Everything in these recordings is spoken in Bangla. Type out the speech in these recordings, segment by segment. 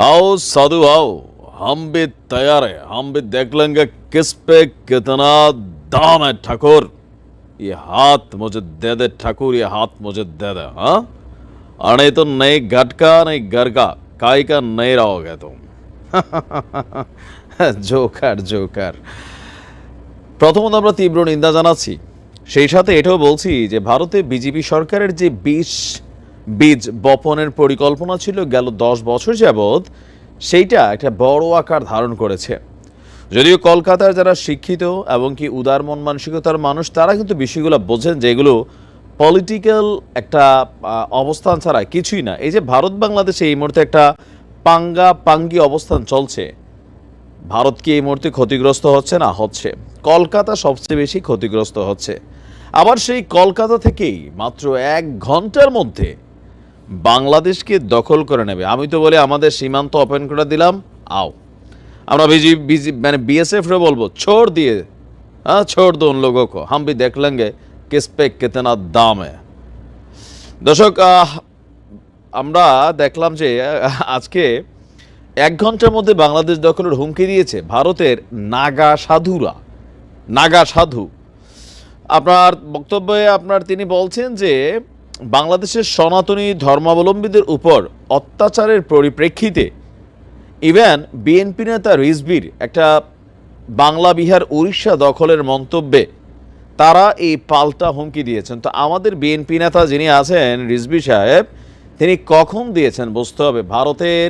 आओ साधु आओ हम भी तैयार है हम भी देख लेंगे किस पे कितना दाम है ठाकुर ये हाथ मुझे दे दे ठाकुर ये हाथ मुझे दे दे हाँ और नहीं तो नहीं घट का नहीं घर का काई का नहीं रहोगे तुम জোকার জোকার প্রথমত আমরা তীব্র নিন্দা জানাচ্ছি সেই সাথে এটাও বলছি যে ভারতে বিজেপি সরকারের যে বীজ বীজ বপনের পরিকল্পনা ছিল গেল দশ বছর যাবৎ, সেইটা একটা বড় আকার ধারণ করেছে। যদিও কলকাতার যারা শিক্ষিত এবং কি উদার মন মানসিকতার মানুষ, তারা কিন্তু বিষয়গুলো বোঝেন যে এগুলো পলিটিক্যাল একটা অবস্থান ছাড়া কিছুই না। এই যে ভারত বাংলাদেশে এই মুহূর্তে একটা পাঙ্গা পাঙ্গি অবস্থান চলছে। ভারত কি এই মুহূর্তে ক্ষতিগ্রস্ত হচ্ছে না হচ্ছে? কলকাতা সবচেয়ে বেশি ক্ষতিগ্রস্ত হচ্ছে। আবার সেই কলকাতা থেকেই মাত্র এক ঘণ্টার মধ্যে বাংলাদেশকে দখল করে নেবে। আমি তো বলি, আমাদের সীমান্ত ওপেন করে দিলাম, আও। আমরা বিজি বিজি মানে বিএসএফরে বলব, ছোড় দিয়ে হ্যাঁ ছোড় দো লোগো কো হাম ভি দেখ গে কিস পে কেতনা দাম। হ্যাঁ দর্শক আমরা দেখলাম যে আজকে এক ঘণ্টার মধ্যে বাংলাদেশ দখলের হুমকি দিয়েছে ভারতের নাগা সাধুরা। নাগা সাধু। আপনার বক্তব্যে আপনার তিনি বলছেন যে বাংলাদেশের সনাতনী ধর্মাবলম্বীদের উপর অত্যাচারের পরিপ্রেক্ষিতে ইভেন, বিএনপি নেতা রিজবির একটা বাংলা, বিহার, উড়িষ্যা দখলের মন্তব্যে তারা এই পাল্টা হুমকি দিয়েছেন। তো আমাদের বিএনপি নেতা যিনি আছেন রিজবি সাহেব, তিনি কখন দিয়েছেন বুঝতে হবে। ভারতের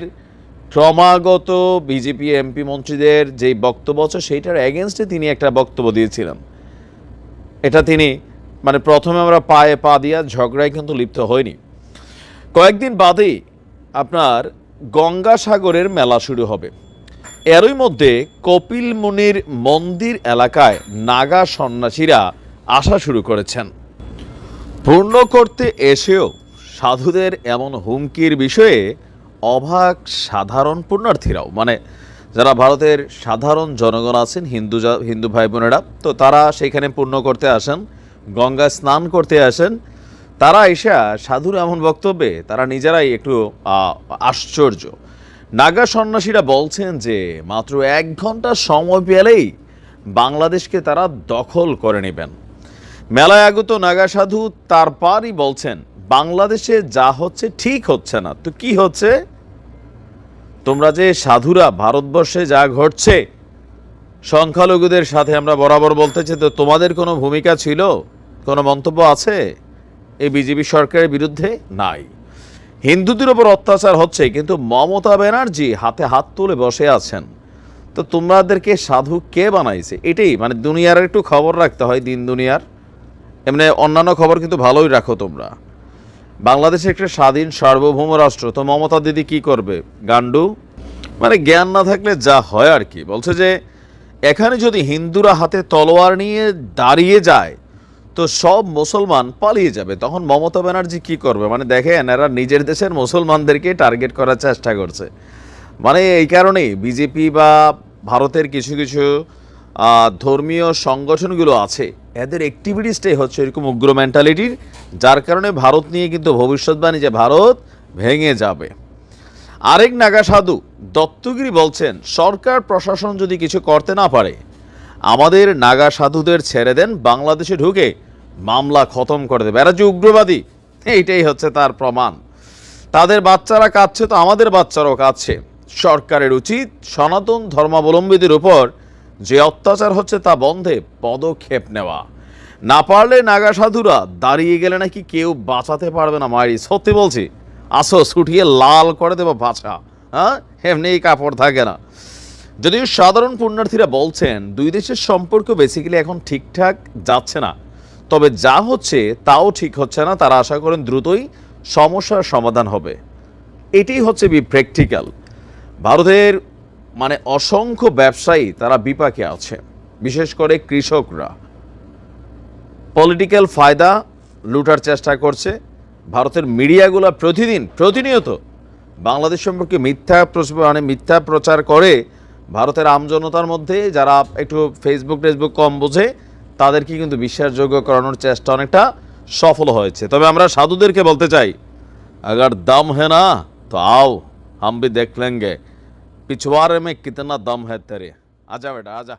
ক্রমাগত বিজেপি, এমপি মন্ত্রীদের যেই বক্তব্য আছে, সেইটার এগেনস্টে তিনি একটা বক্তব্য দিয়েছিলেন। এটা তিনি মানে প্রথমে আমরা পায়ে পা দিয়া ঝগড়ায় কিন্তু লিপ্ত হয়নি কয়েকদিন বাদেই আপনার গঙ্গাসাগরের মেলা শুরু হবে। এরই মধ্যে কপিল মুনির মন্দির এলাকায় নাগা সন্ন্যাসীরা আসা শুরু করেছেন। পূর্ণ করতে এসেও সাধুদের এমন হুমকির বিষয়ে অভাগ সাধারণ পুণ্যার্থীরাও। মানে যারা ভারতের সাধারণ জনগণ আছেন, হিন্দু হিন্দু ভাই বোনেরা, তো তারা সেখানে পূর্ণ করতে আসেন। গঙ্গায় স্নান করতে আসেন, তারা এসা সাধুর এমন বক্তব্যে তারা নিজেরাই একটু আশ্চর্য। নাগা সন্ন্যাসীরা বলছেন যে, মাত্র এক ঘণ্টা সময় পেলেই বাংলাদেশকে তারা দখল করে নেবেন। মেলায় আগত নাগা সাধু তারপরই বলছেন, বাংলাদেশে যা হচ্ছে ঠিক হচ্ছে না। তো কি হচ্ছে? তোমরা যে সাধুরা, ভারতবর্ষে যা ঘটছে সংখ্যালঘুদের সাথে আমরা বরাবর বলতেছি তো তোমাদের কোনো ভূমিকা ছিল? কোনো মন্তব্য আছে? এই বিজেপি সরকারের বিরুদ্ধে নাই। হিন্দুদের ওপর অত্যাচার হচ্ছে, কিন্তু মমতা ব্যানার্জি হাতে হাত তুলে বসে আছেন। তো তোমাদেরকে সাধু কে বানাইছে? এটাই মানে দুনিয়ার একটু খবর রাখতে হয়, দিন দুনিয়ার। এমনি অন্যান্য খবর কিন্তু ভালোই রাখো তোমরা। বাংলাদেশে একটা স্বাধীন সার্বভৌম রাষ্ট্র, তো মমতা দিদি কি করবে? গান্ডু? মানে জ্ঞান না থাকলে যা হয় আর কি। বলছে যে এখানে যদি হিন্দুরা হাতে তলোয়ার নিয়ে দাঁড়িয়ে যায়, তো সব মুসলমান পালিয়ে যাবে। তখন মমতা ব্যানার্জি কি করবে? মানে দেখেন, এরা নিজের দেশের মুসলমানদেরকে টার্গেট করার চেষ্টা করছে। মানে এই কারণেই বিজেপি বা ভারতের কিছু কিছু ধর্মীয় সংগঠনগুলো আছে, এদের অ্যাক্টিভিটিসটাই হচ্ছে এরকম উগ্র মেন্টালিটির যার কারণে ভারত নিয়ে কিন্তু ভবিষ্যৎবাণী যে ভারত ভেঙে যাবে। আরেক নাগা সাধু, দত্তগিরি বলছেন, সরকার, প্রশাসন যদি কিছু করতে না পারে, আমাদের নাগা সাধুদের ছেড়ে দেন, বাংলাদেশে ঢুকে মামলা খতম করে দেবে। এরা যে উগ্রবাদী, এইটাই হচ্ছে তার প্রমাণ। তাদের বাচ্চারা কাঁদছে তো আমাদের বাচ্চারাও কাঁদছে। সরকারের উচিত সনাতন ধর্মাবলম্বীদের উপর যে অত্যাচার হচ্ছে তা বন্ধে পদক্ষেপ নেওয়া। না পারলে নাগা সাধুরা দাঁড়িয়ে গেলে নাকি কেউ বাঁচাতে পারবে না মায়েরি সত্যি বলছি আসো ছুটিয়ে লাল করে দেবো বাছা হ্যাঁ? এমনি কাপড় থাকে না। যদিও সাধারণ পুণ্যার্থীরা বলছেন, দুই দেশের সম্পর্ক বেসিক্যালি এখন ঠিকঠাক যাচ্ছে না। তবে যা হচ্ছে তাও ঠিক হচ্ছে না, তারা আশা করেন দ্রুতই সমস্যার সমাধান হবে। এটাই হচ্ছে বি প্র্যাকটিক্যাল ভারতের মানে অসংখ্য ব্যবসায়ী তারা বিপাকে আছে, বিশেষ করে কৃষকরা। পলিটিক্যাল ফায়দা লুটার চেষ্টা করছে ভারতের মিডিয়াগুলো প্রতিদিন, প্রতিনিয়ত বাংলাদেশ সম্পর্কে মিথ্যা মানে মিথ্যা প্রচার করে ভারতের আমজনতার মধ্যে যারা একটু ফেসবুক টেসবুক কম বোঝে, তাদেরকে কিন্তু বিশ্বাসযোগ্য করানোর চেষ্টা অনেকটা সফল হয়েছে। তবে আমরা সাধুদেরকে বলতে চাই, আগার দম হে না, তো আও আমি দেখলেন গে পিছুয়ারে মে কিতনা দম হ্যাঁ তেরে। আজা বেটা আজা